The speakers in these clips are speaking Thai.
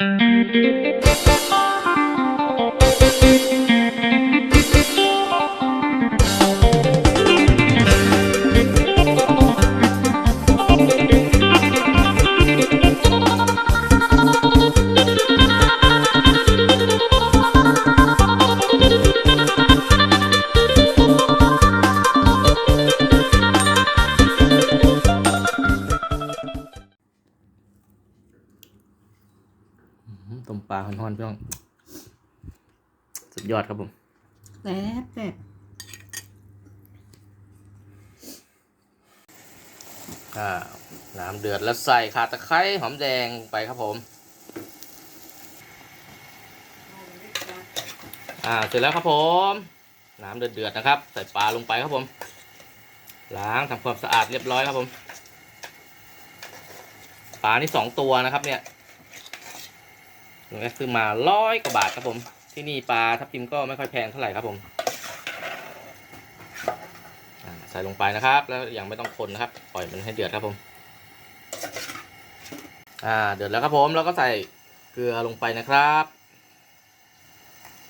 อื้ ต้มปลาฮอนๆพี่น้องสุดยอดครับผมแซ่บแซ่บอ่าน้ำเดือดแล้วใส่ข่าตะไคร้หอมแดงไปครับผม อ่า เสร็จแล้วครับผม น้ำเดือดๆนะครับ ใส่ปลาลงไปครับผม ล้างทำความสะอาดเรียบร้อยครับผม ปลานี่สองตัวนะครับเนี่ย ลุงแอดซื้อมาร้อยกว่าบาทครับผม ที่นี่ปลาทับทิมก็ไม่ค่อยแพงเท่าไหร่ครับผมใส่ลงไปนะครับ แล้วยังไม่ต้องคนนะครับ ปล่อยมันให้เดือดครับผม อ่าเดือดแล้วครับผมแล้วก็ใส่เกลือลงไปนะครับ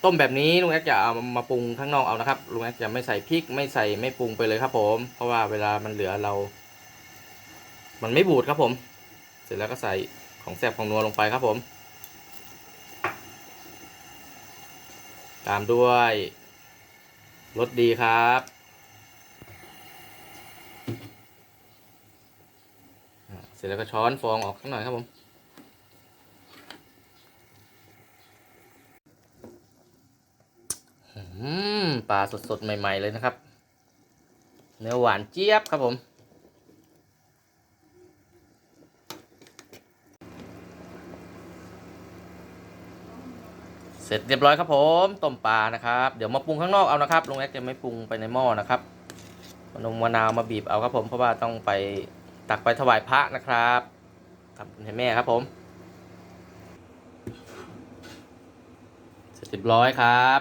ต้มแบบนี้ลุงแอ๊ดจะเอามาปรุงข้างนอกเอานะครับลุงแอ๊ดจะไม่ใส่พริกไม่ใส่ไม่ปรุงไปเลยครับผม เพราะว่าเวลามันเหลือเรา มันไม่บูดครับผม เสร็จแล้วก็ใส่ของแซ่บของนัวลงไปครับผม ตามด้วยรสดีครับเสร็จแล้วก็ช้อนฟองออกสักหน่อยครับผมปลาสดๆ ใหม่ ๆ เลยนะครับ เนื้อหวานเจี๊ยบครับผม ร็จเรียบร้อยครับผมต้มปลานะครับ เดี๋ยวมาปรุงข้างนอกเอานะครับลุงแอ๊กจะไม่ปรุงไปในหม้อนะครับมนมมะนาวมาบีบเอาครับผมเพราะว่าต้องไปตักไปถวายพระนะครับทำให้แม่ครับผมเสร็จเรียบร้อยครับ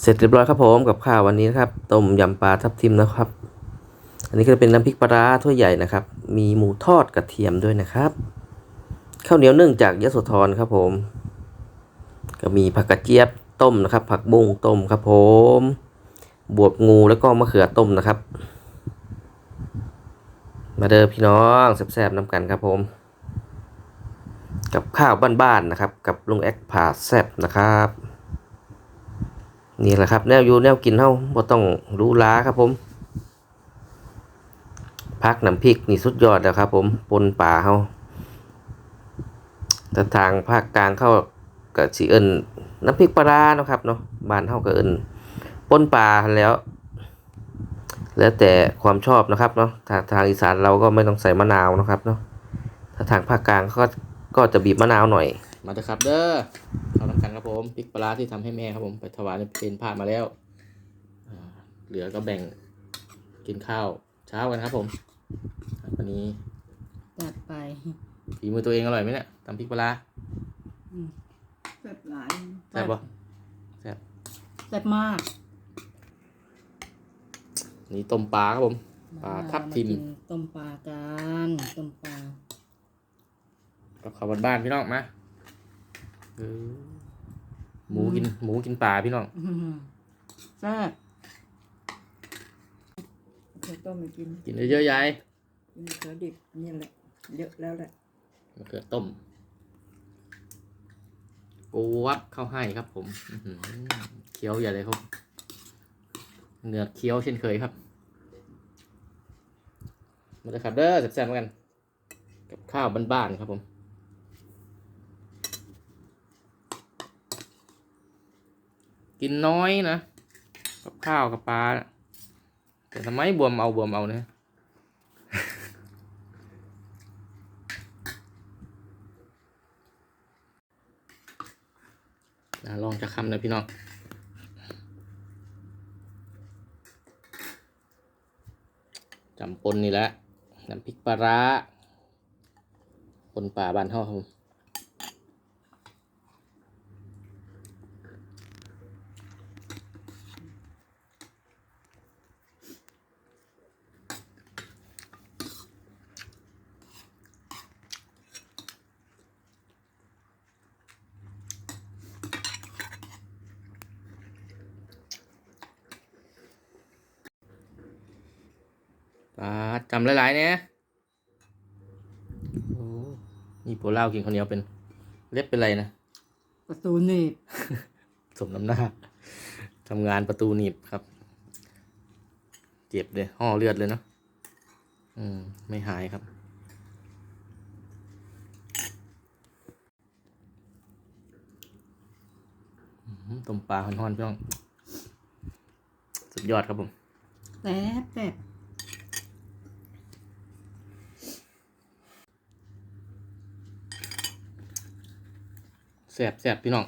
เสร็จเรียบร้อยครับผมกับข้าววันนี้นะครับต้มยำปลาทับทิมนะครับ อันนี้ก็เป็นน้ำพริกปลาร้าถ้วยใหญ่นะครับ มีหมูทอดกระเทียมด้วยนะครับข้าวเหนียวนึ่งจากยโสธรครับผม ก็มีผักกระเจี๊ยบต้มนะครับ ผักบุ้งต้มครับผม บวบงูแล้วก็มะเขือต้มนะครับ มาเด้อพี่น้องแซ่บๆน้ำกันครับผม กับข้าวบ้านๆนะครับ กับลุงแอคผ่าแซ่บนะครับนี่แหละครับ แนวอยู่แนวกินเฮาบ่ต้องรู้ล้าครับผม พักน้ำพริกนี่สุดยอดแล้วครับ ผมปนป่าเฮาแต่ทางภาคกลางเข้าก็สิเอิ้นน้ำพริกปลาเนาะครับเนาะบ้านเฮาก็เอิ้นปนป่าแล้ว แล้วแต่ความชอบนะครับเนาะทางทางอีสานเราก็ไม่ต้องใส่มะนาวนะครับเนาะถ้าทางภาคกลางก็ก็จะบีบมะนาวหน่อย มาเถอะครับ เด้อข้าวน้ำกันครับผมพริกปลาที่ทำให้แม่ครับผมไปถวายเป็นพาดมาแล้วเหลือก็แบ่งกินข้าวเช้ากันครับผม วันนี้จัดไปฝีมือตัวเองอร่อยไหมเนี่ยตำพริกปลาร้าอืมแซ่บหลายแซ่บปะแซ่บแซ่บมาก นี่ต้มปลาครับผมปลาทับทิมากินต้มปลากันต้มปลากับข้าวบ้านๆพี่น้องมาเออหมูกินหมูกินปลาพี่น้องอื้อหือแซ่บ เดี๋ยวต้มไปกินกินเยอะๆยายกินเขือดิบนี่แหละเยอะแล้วแหละมะเขือต้มปูวับเข้าให้ครับ ผมอื้อหือเคี้ยวอย่าเลยครับเนื้อเคี้ยวเช่นเคยครับมาเลยครับเด้อแซ่บๆเหมือนกัน กับข้าวบ้านๆครับผมกินน้อยนะ กับข้าวกับปลาน่ะ แต่ทำไมบวมเอาบวมเอาเนี่ยลองจะคำนะพี่น้องจำปนนี่แหละน้ำพริกปลาร้าปนป่าบ้านเท่าครับ ปลาจำหลายๆเนี่ยโอ้นี่โปรเล่ากินข้าวเหนียวเป็น เล็บเป็นไรนะ ประตูหนีบ สมน้ำหน้าทำงานประตูหนีบครับ เจ็บเลยห่อเลือดเลยเนาะอืม ไม่หายครับอื้อหือต้มปลาห่อนๆพี่น้อง สุดยอดครับผมแซ่บแซ่บ แสบแซ่บพี่น้อง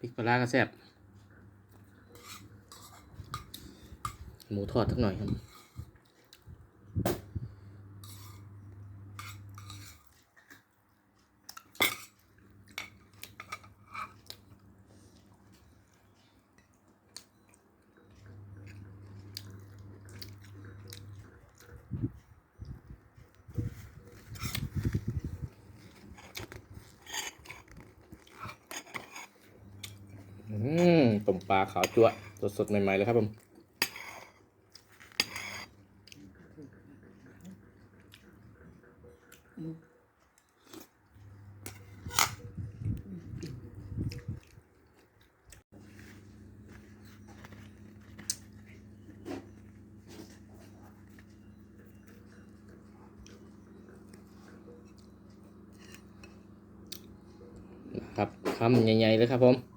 พริกปลาก็แซ่บหมูทอดสักหน่อยครับ อืมต้ม ปลาขาวจั่วสดๆใหม่ๆเลยครับผมครับคำใหญ่ๆเลยครับผม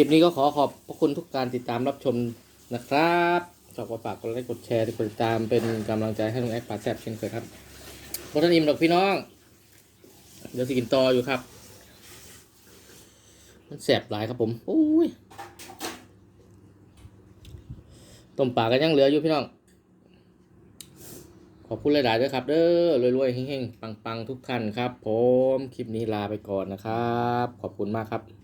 คลิปนี้ก็ขอขอบพระคุณทุกการติดตามรับชมนะครับชอบก็ฝากกดไลค์กดแชร์กดติดตามเป็นกำลังใจให้ลุงแอคปาแซบเช่นเคยครับพอท่านอิ่มดอกพี่น้อง เดี๋ยวสิกินต่ออยู่ครับ มันแสบหลายครับผมโอ้ยต้มปลากันยังเหลืออยู่พี่น้อง ขอบคุณหลายๆด้วยครับ เด้อรวยๆเฮงๆ ปังๆ ทุกท่านครับ ผม คลิปนี้ลาไปก่อนนะครับ ขอบคุณมากครับ